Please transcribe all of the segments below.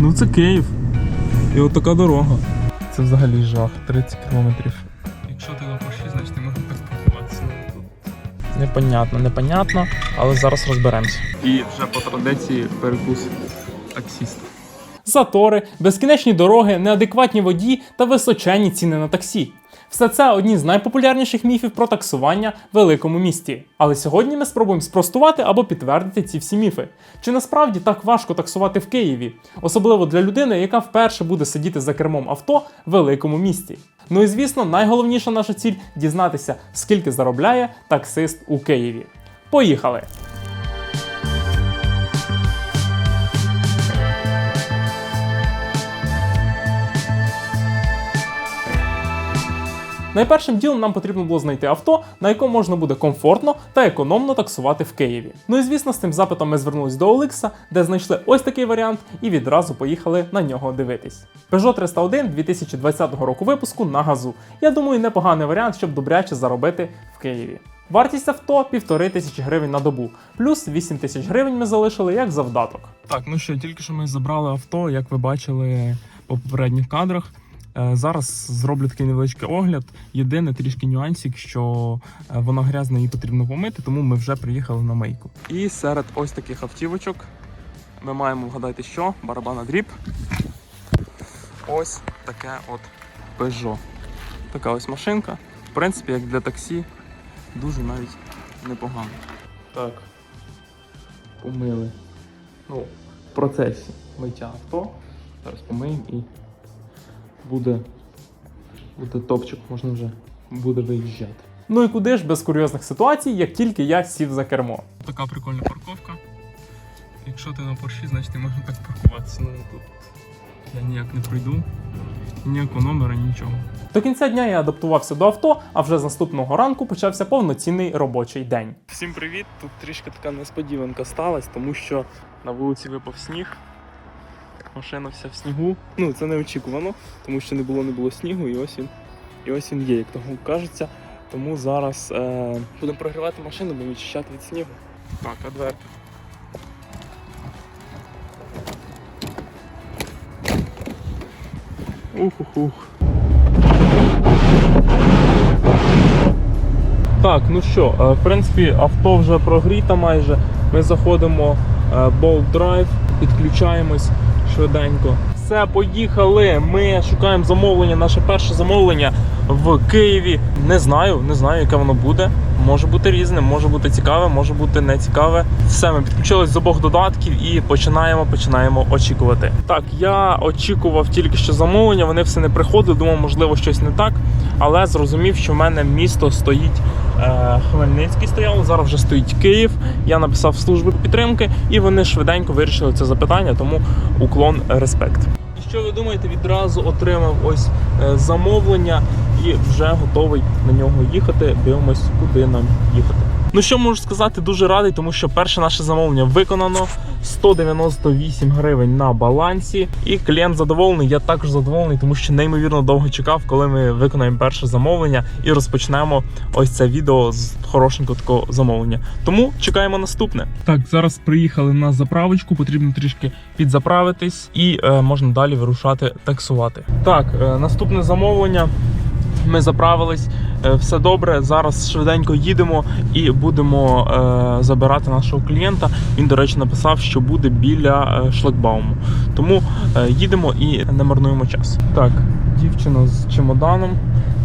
Ну це Київ. І от така дорога. Це взагалі жах, 30 кілометрів. Якщо ти на Порші, значить ти можеш поспілкуватися. Непонятно, непонятно, але зараз розберемося. І вже по традиції перекус таксіста. Затори, безкінечні дороги, неадекватні водії та височенні ціни на таксі. Все це одні з найпопулярніших міфів про таксування в великому місті. Але сьогодні ми спробуємо спростувати або підтвердити ці всі міфи. Чи насправді так важко таксувати в Києві, особливо для людини, яка вперше буде сидіти за кермом авто в великому місті. Ну і звісно, найголовніша наша ціль дізнатися, скільки заробляє таксист у Києві. Поїхали! Найпершим ділом нам потрібно було знайти авто, на якому можна буде комфортно та економно таксувати в Києві. Ну і звісно, з цим запитом ми звернулись до Олекса, де знайшли ось такий варіант, і відразу поїхали на нього дивитись. Peugeot 301 2020 року випуску на газу. Я думаю, непоганий варіант, щоб добряче заробити в Києві. Вартість авто півтори тисячі гривень на добу, плюс 8 тисяч гривень ми залишили як завдаток. Так, ну що, тільки що ми забрали авто, як ви бачили по попередніх кадрах. Е, Зараз зроблю такий невеличкий огляд. Єдине трішки нюансик, що е, вона грязна, її потрібно помити, тому ми вже приїхали на мийку. І серед ось таких автівочок ми маємо вгадати, що барабана дріб. Ось таке от Peugeot. Така ось машинка. В принципі, як для таксі, дуже навіть непогано. Так. Помили. Ну, в процесі миття авто. Зараз помиємо і буде, буде топчик, можна вже буде виїжджати. Ну і куди ж без курйозних ситуацій, як тільки я сів за кермо. Така прикольна парковка. Якщо ти на Порші, значить ти можна так паркуватися. Ну тут я ніяк не пройду. Ніякого номера, нічого. До кінця дня я адаптувався до авто, а вже з наступного ранку почався повноцінний робочий день. Всім привіт! Тут трішки така несподіванка сталася, тому що на вулиці випав сніг. Машина вся в снігу. Ну, це неочікувано, тому що не було не було снігу, і ось він, і ось він є, як того кажеться. Тому зараз е, будемо прогрівати машину, будемо відчищати від снігу. Так, а дверка. Ух-ух-ух. Так, ну що, е, в принципі, авто вже прогріто майже. Ми заходимо е, Bolt Drive, підключаємось швиденько. Все, поїхали. Ми шукаємо замовлення. Наше перше замовлення в Києві. Не знаю, не знаю, яке воно буде. Може бути різним, може бути цікаве, може бути не цікаве. Все, ми підключились з обох додатків і починаємо, починаємо очікувати. Так, я очікував тільки що замовлення, вони все не приходили. Думав, можливо, щось не так. Але зрозумів, що в мене місто стоїть е, Хмельницький стояв, зараз вже стоїть Київ. Я написав службу підтримки, і вони швиденько вирішили це запитання, тому уклон респект. Що ви думаєте, відразу отримав ось е, замовлення і вже готовий на нього їхати. Дивимось, куди нам їхати. Ну що можу сказати, дуже радий, тому що перше наше замовлення виконано 198 гривень на балансі. І клієнт задоволений. Я також задоволений, тому що неймовірно довго чекав, коли ми виконаємо перше замовлення і розпочнемо ось це відео з хорошенького такого замовлення. Тому чекаємо наступне. Так, зараз приїхали на заправочку, потрібно трішки підзаправитись і е, можна далі вирушати таксувати. Так, е, наступне замовлення. Ми заправились, е, все добре. Зараз швиденько їдемо і будемо е, забирати нашого клієнта. Він, до речі, написав, що буде біля е, шлагбауму. Тому е, їдемо і не марнуємо час. Так, дівчина з чемоданом,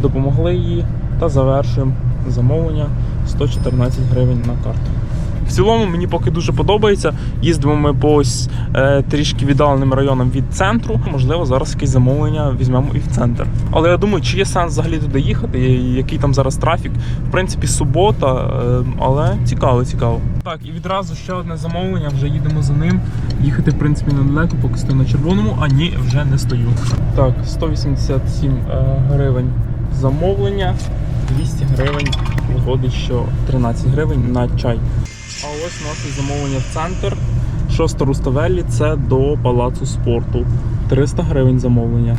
допомогли їй та завершуємо замовлення 114 гривень на карту. Цілому мені поки дуже подобається. Їздимо ми по ось е, трішки віддаленим районам від центру. Можливо, зараз якесь замовлення візьмемо і в центр. Але я думаю, чи є сенс взагалі туди їхати, який там зараз трафік. В принципі, субота, е, але цікаво, цікаво. Так, і відразу ще одне замовлення. Вже їдемо за ним. Їхати, в принципі, недалеко, поки стою на червоному, а ні, вже не стою. Так, 187 е, гривень замовлення, 200 гривень. Виходить, що 13 гривень на чай. А ось наше замовлення в центр. Шоста Руставеллі це до палацу спорту. 300 гривень замовлення.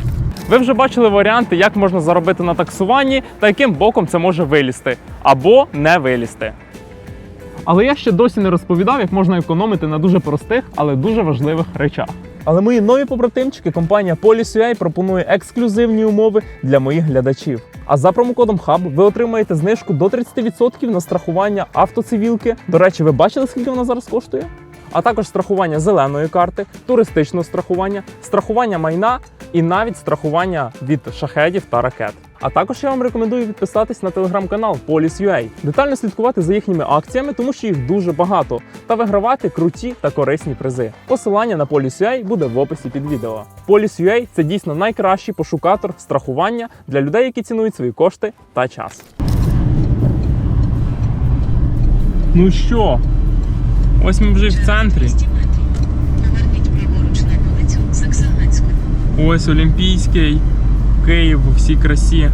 Ви вже бачили варіанти, як можна заробити на таксуванні та яким боком це може вилізти або не вилізти. Але я ще досі не розповідав, як можна економити на дуже простих, але дуже важливих речах. Але мої нові побратимчики, компанія Police.ua пропонує ексклюзивні умови для моїх глядачів. А за промокодом HUB ви отримаєте знижку до 30% на страхування автоцивілки. До речі, ви бачили, скільки вона зараз коштує? А також страхування зеленої карти, туристичного страхування, страхування майна і навіть страхування від шахедів та ракет. А також я вам рекомендую підписатись на телеграм-канал Police.ua, детально слідкувати за їхніми акціями, тому що їх дуже багато, та вигравати круті та корисні призи. Посилання на Police.ua буде в описі під відео. Police.ua – це дійсно найкращий пошукатор страхування для людей, які цінують свої кошти та час. Ну що, ось ми вже в центрі. Ось Олімпійський, Київ у всій красі.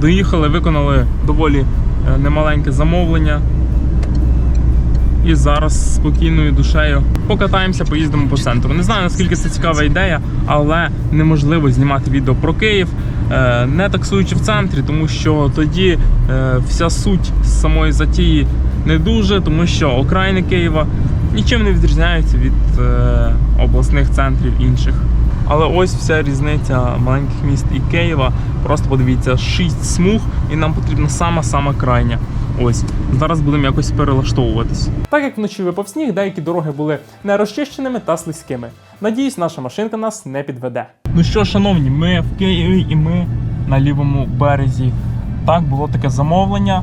Доїхали, виконали доволі е, немаленьке замовлення. І зараз спокійною душею покатаємося, поїздимо по центру. Не знаю наскільки це цікава ідея, але неможливо знімати відео про Київ, е, не таксуючи в центрі, тому що тоді е, вся суть самої затії не дуже, тому що окраїни Києва нічим не відрізняються від е, обласних центрів інших. Але ось вся різниця маленьких міст і Києва. Просто подивіться, шість смуг, і нам потрібна сама-сама крайня. Ось зараз будемо якось перелаштовуватись. Так як вночі випав сніг, деякі дороги були нерозчищеними та слизькими. Надіюсь, наша машинка нас не підведе. Ну що, шановні, ми в Києві і ми на лівому березі. Так, було таке замовлення.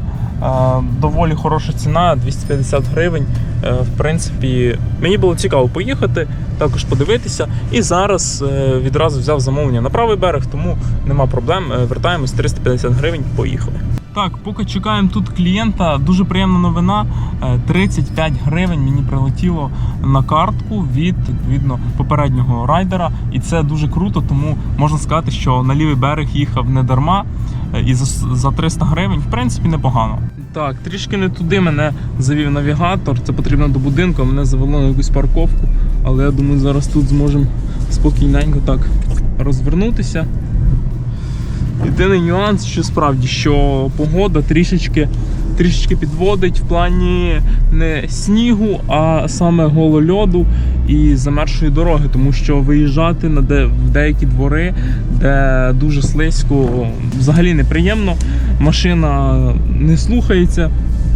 Доволі хороша ціна 250 гривень. Е, в принципі, мені було цікаво поїхати, також подивитися. І зараз е, відразу взяв замовлення на правий берег, тому нема проблем. Е, Вертаємось 350 гривень, поїхали. Так, поки чекаємо тут клієнта, дуже приємна новина. Е, 35 гривень мені прилетіло на картку від відповідно попереднього райдера, і це дуже круто, тому можна сказати, що на лівий берег їхав не дарма. е, І за 300 гривень, в принципі, непогано. Так, трішки не туди мене завів навігатор. Це потрібно до будинку. Мене завело на якусь парковку. Але я думаю, зараз тут зможемо спокійненько так розвернутися. Єдиний нюанс, що справді, що погода трішечки, трішечки підводить в плані не снігу, а саме голольоду і замершої дороги, тому що виїжджати на де, в деякі двори, де дуже слизько, взагалі неприємно. Машина не слухається.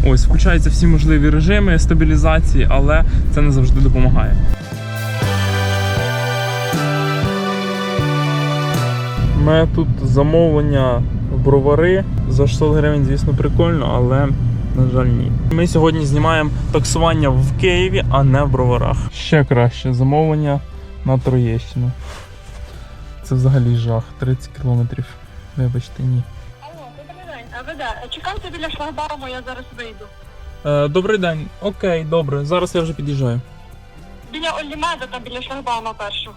Ось, включаються всі можливі режими стабілізації, але це не завжди допомагає. У мене тут замовлення в бровари за 600 гривень, звісно, прикольно, але на жаль, ні. Ми сьогодні знімаємо таксування в Києві, а не в броварах. Ще краще замовлення на Троєщину. Це взагалі жах. 30 кілометрів. Вибачте, ні. Алло, добрий день. А ви де? Чекайте біля шлагбауму, я зараз вийду. Е, добрий день. Окей, добре. Зараз я вже під'їжджаю. Біля Олімеда, там біля шлагбаума першого.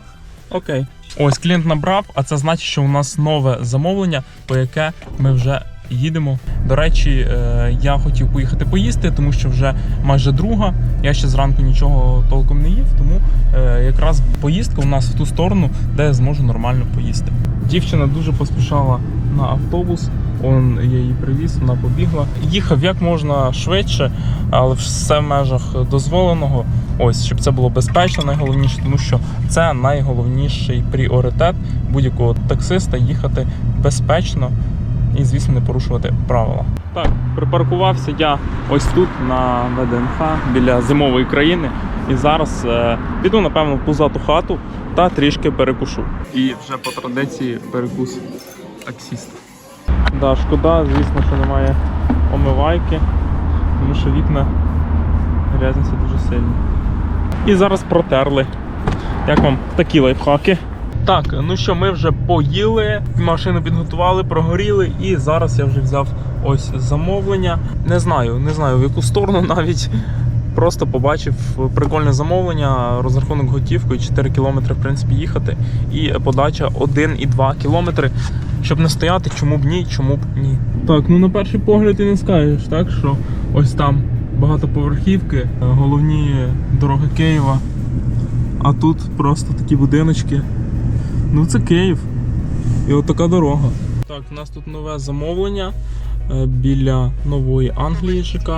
Окей. Ось клієнт набрав, а це значить, що у нас нове замовлення, по яке ми вже їдемо. До речі, е, я хотів поїхати поїсти, тому що вже майже друга. Я ще зранку нічого толком не їв, тому е, якраз поїздка у нас в ту сторону, де я зможу нормально поїсти. Дівчина дуже поспішала на автобус. Он я її привіз, вона побігла. Їхав як можна швидше, але все в межах дозволеного. Ось щоб це було безпечно, найголовніше, тому що це найголовніший пріоритет будь-якого таксиста їхати безпечно і, звісно, не порушувати правила. Так, припаркувався я ось тут на ВДНХ біля зимової країни. І зараз е, піду, напевно, в пузату хату та трішки перекушу. І вже по традиції перекус таксіста. Да, шкода, звісно, що немає омивайки, тому що вікна грязняться дуже сильно. І зараз протерли. Як вам такі лайфхаки? Так, ну що, ми вже поїли, машину підготували, прогоріли, і зараз я вже взяв ось замовлення. Не знаю, не знаю в яку сторону навіть. Просто побачив прикольне замовлення, розрахунок готівкою 4 км в принципі їхати, і подача 1,2 км. Щоб не стояти, чому б ні, чому б ні. Так, ну на перший погляд і не скажеш, так що ось там багатоповерхівки, головні дороги Києва. А тут просто такі будиночки. Ну це Київ. І от така дорога. Так, у нас тут нове замовлення біля нової Англії ЖК.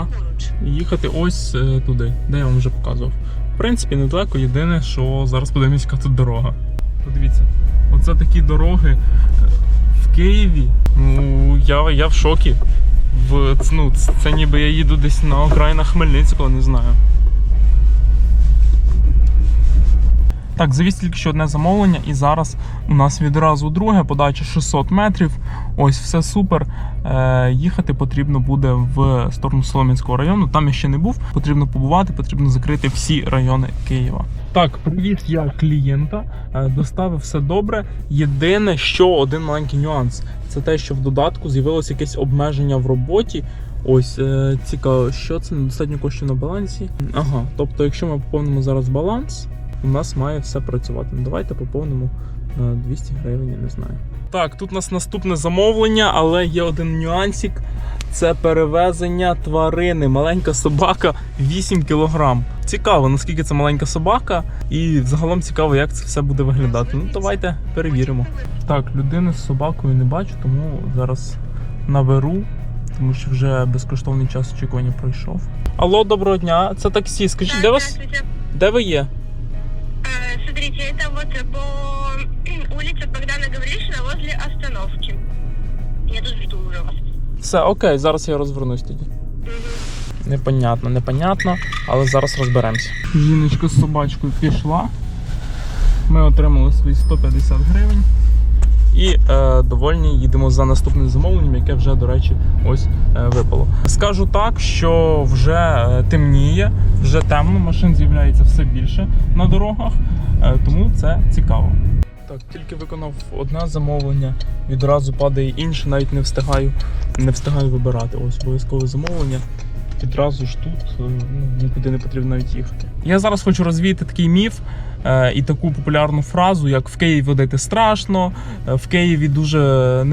Їхати ось е, туди, де я вам вже показував. В принципі, недалеко. Єдине, що зараз подивимось, яка тут дорога. Подивіться, оце такі дороги е, в Києві. Ну, я, я в шокі. В, ну, це ніби я їду десь на окраїнах Хмельницького, не знаю. Так, завіз тільки що одне замовлення, і зараз у нас відразу друге, подача 600 метрів. Ось все супер. Е, їхати потрібно буде в сторону Солом'янського району. Там я ще не був. Потрібно побувати, потрібно закрити всі райони Києва. Так, привіз я клієнта, е, доставив все добре. Єдине, що один маленький нюанс це те, що в додатку з'явилося якесь обмеження в роботі. Ось е, цікаво, що це недостатньо коштів на балансі. Ага, тобто, якщо ми поповнимо зараз баланс, у нас має все працювати. Ну, давайте поповнимо на 200 гривень, я не знаю. Так, тут у нас наступне замовлення, але є один нюансик. Це перевезення тварини. Маленька собака 8 кг. Цікаво, наскільки це маленька собака, і загалом цікаво, як це все буде виглядати. Ну, давайте перевіримо. Так, людини з собакою не бачу, тому зараз наберу, тому що вже безкоштовний час очікування пройшов. Алло, доброго дня, це таксі. Скажіть, де вас де ви є? Я тут жду уже вас. Все, окей, зараз я розвернусь тоді. Непонятно, непонятно, але зараз розберемося. Жіночка з собачкою пішла. Ми отримали свої 150 гривень. І е, довольні їдемо за наступним замовленням, яке вже, до речі, ось е, випало. Скажу так, що вже е, темніє, вже темно, машин з'являється все більше на дорогах, е, тому це цікаво. Так, тільки виконав одне замовлення, відразу падає інше, навіть не встигаю, не встигаю вибирати. Ось обов'язкове замовлення. Відразу ж тут е, ну, нікуди не потрібно навіть їхати. Я зараз хочу розвіяти такий міф е, і таку популярну фразу, як в Києві водити страшно, е, в Києві дуже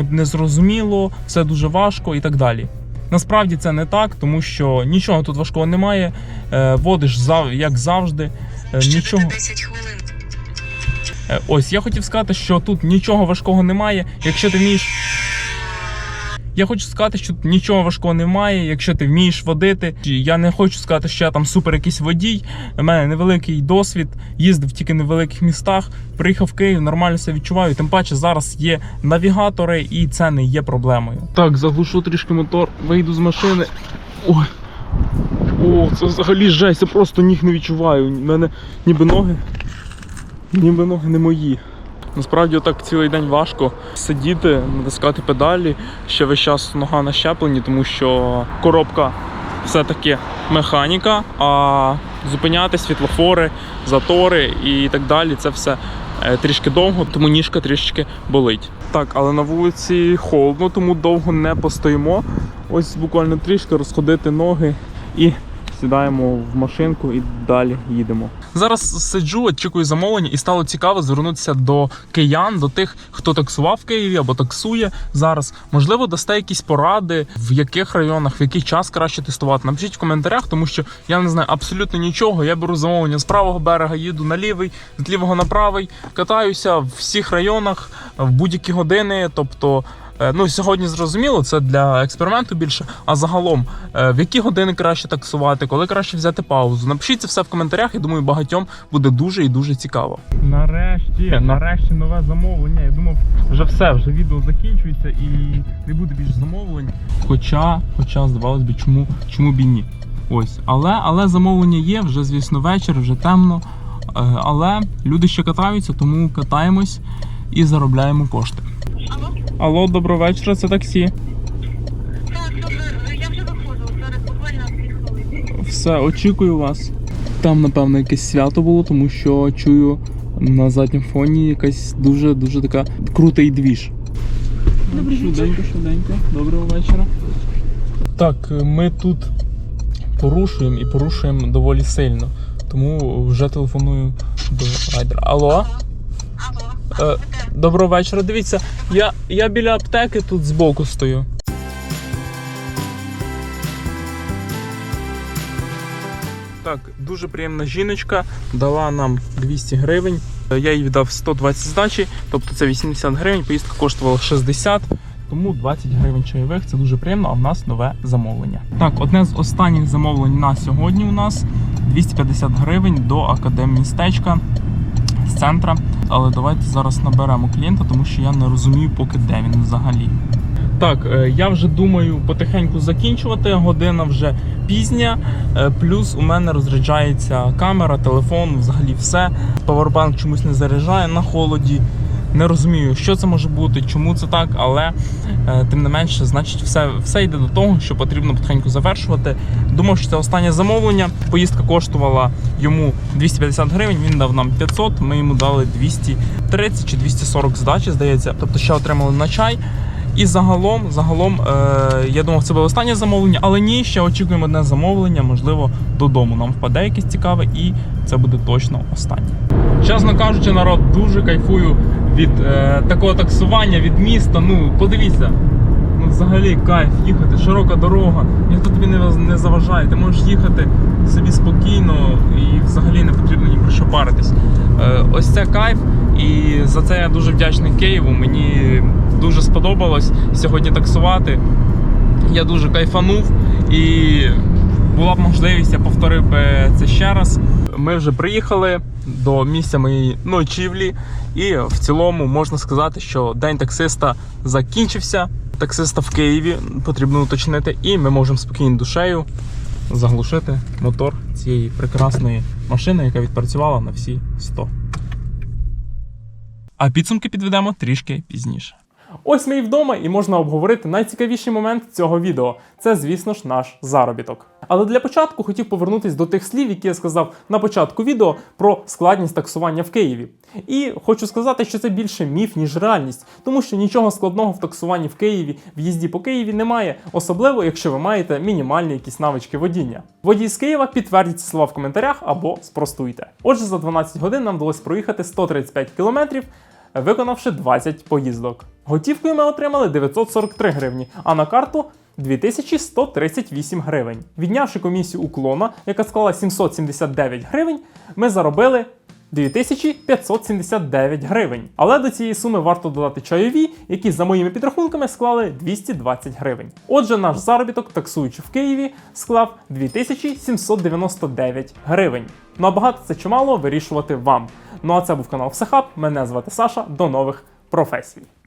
незрозуміло, все дуже важко і так далі. Насправді це не так, тому що нічого тут важкого немає. Е, водиш зав- як завжди. е, Нічого. 10 хвилин. Е, Ось я хотів сказати, що тут нічого важкого немає. Якщо ти вмієш. Я хочу сказати, що тут нічого важкого немає, якщо ти вмієш водити. Я не хочу сказати, що я там супер якийсь водій. У мене невеликий досвід, їздив тільки в невеликих містах. Приїхав в Київ, нормально себе відчуваю. Тим паче зараз є навігатори, і це не є проблемою. Так, заглушу трішки мотор, вийду з машини. Ой. О, це взагалі жесть, я просто ніг не відчуваю. У мене ніби ноги Ніби ноги не мої. Насправді так цілий день важко сидіти, натискати педалі, ще весь час нога на щепленні, тому що коробка все-таки механіка, а зупиняти світлофори, затори і так далі це все е, трішки довго, тому ніжка трішки болить. Так, але на вулиці холодно, тому довго не постоїмо. Ось буквально трішки розходити ноги і сідаємо в машинку і далі їдемо. Зараз сиджу, очікую замовлення, і стало цікаво звернутися до киян, до тих, хто таксував в Києві або таксує зараз. Можливо, дасте якісь поради, в яких районах, в який час краще тестувати. Напишіть в коментарях, тому що я не знаю абсолютно нічого. Я беру замовлення з правого берега, їду на лівий, з лівого на правий, катаюся в всіх районах в будь-які години. Тобто. Е, Ну, сьогодні зрозуміло, це для експерименту більше. А загалом, е, в які години краще таксувати, коли краще взяти паузу. Напишіть це все в коментарях. Я думаю, багатьом буде дуже і дуже цікаво. Нарешті, нарешті нове замовлення. Я думав, вже все, вже відео закінчується і не буде більше замовлень. Хоча, хоча, здавалось би, чому, чому б і ні. Ось, але, але замовлення є, вже, звісно, вечір, вже темно. Е, Але люди ще катаються, тому катаємось і заробляємо кошти. Алло? Доброго вечора, це таксі. Так, супер. Я вже виходжу. Зараз буквально 2. Все, очікую вас. Там, напевно, якесь свято було, тому що чую на задньому фоні якась дуже дуже така крутий двіж. Добрий швиденько, швиденько. Доброго вечора. Так, ми тут порушуємо і порушуємо доволі сильно. Тому вже телефоную до райдера. Алло? Е, доброго вечора. Дивіться, я, я біля аптеки тут збоку стою. Так, дуже приємна жіночка дала нам 200 гривень. Я їй віддав 120 здачі, тобто це 80 гривень. Поїздка коштувала 60, тому 20 гривень чайових це дуже приємно, а в нас нове замовлення. Так, одне з останніх замовлень на сьогодні у нас 250 гривень до академмістечка з центра. Але давайте зараз наберемо клієнта, тому що я не розумію, поки де він взагалі. Так, е, я вже думаю потихеньку закінчувати. Година вже пізня. Е, Плюс у мене розряджається камера, телефон, взагалі все. Павербанк чомусь не заряджає на холоді. Не розумію, що це може бути, чому це так, але е, тим не менше, значить, все, все йде до того, що потрібно потихеньку завершувати. Думав, що це останнє замовлення. Поїздка коштувала йому 250 гривень, він дав нам 500, ми йому дали 230 чи 240 здачі, здається. Тобто ще отримали на чай. І загалом, загалом, е, я думав, це було останнє замовлення, але ні, ще очікуємо одне замовлення, можливо, додому нам впаде якесь цікаве, і це буде точно останнє. Чесно кажучи, народ дуже кайфую від е, такого таксування, від міста. Ну, подивіться. Ну, взагалі кайф їхати, широка дорога, ніхто тобі не, не заважає. Ти можеш їхати собі спокійно і взагалі не потрібно ні про що паритись. Е, ось це кайф, і за це я дуже вдячний Києву. Мені дуже сподобалось сьогодні таксувати. Я дуже кайфанув і була б можливість, я повторив би це ще раз. Ми вже приїхали до місця моєї ночівлі, і в цілому можна сказати, що день таксиста закінчився. Таксиста в Києві потрібно уточнити, і ми можемо спокійно душею заглушити мотор цієї прекрасної машини, яка відпрацювала на всі 100. А підсумки підведемо трішки пізніше. Ось ми і вдома, і можна обговорити найцікавіший момент цього відео. Це, звісно ж, наш заробіток. Але для початку хотів повернутися до тих слів, які я сказав на початку відео про складність таксування в Києві. І хочу сказати, що це більше міф, ніж реальність, тому що нічого складного в таксуванні в Києві, в їзді по Києві немає, особливо якщо ви маєте мінімальні якісь навички водіння. Водій з Києва підтвердіть ці слова в коментарях або спростуйте. Отже, за 12 годин нам вдалося проїхати 135 кілометрів виконавши 20 поїздок. Готівкою ми отримали 943 гривні, а на карту 2138 гривень. Віднявши комісію уклона, яка склала 779 гривень, ми заробили 2579 гривень. Але до цієї суми варто додати чайові, які за моїми підрахунками склали 220 гривень. Отже, наш заробіток, таксуючи в Києві, склав 2799 гривень. Ну а багато це чимало вирішувати вам. Ну а це був канал Всехаб. Мене звати Саша. До нових професій.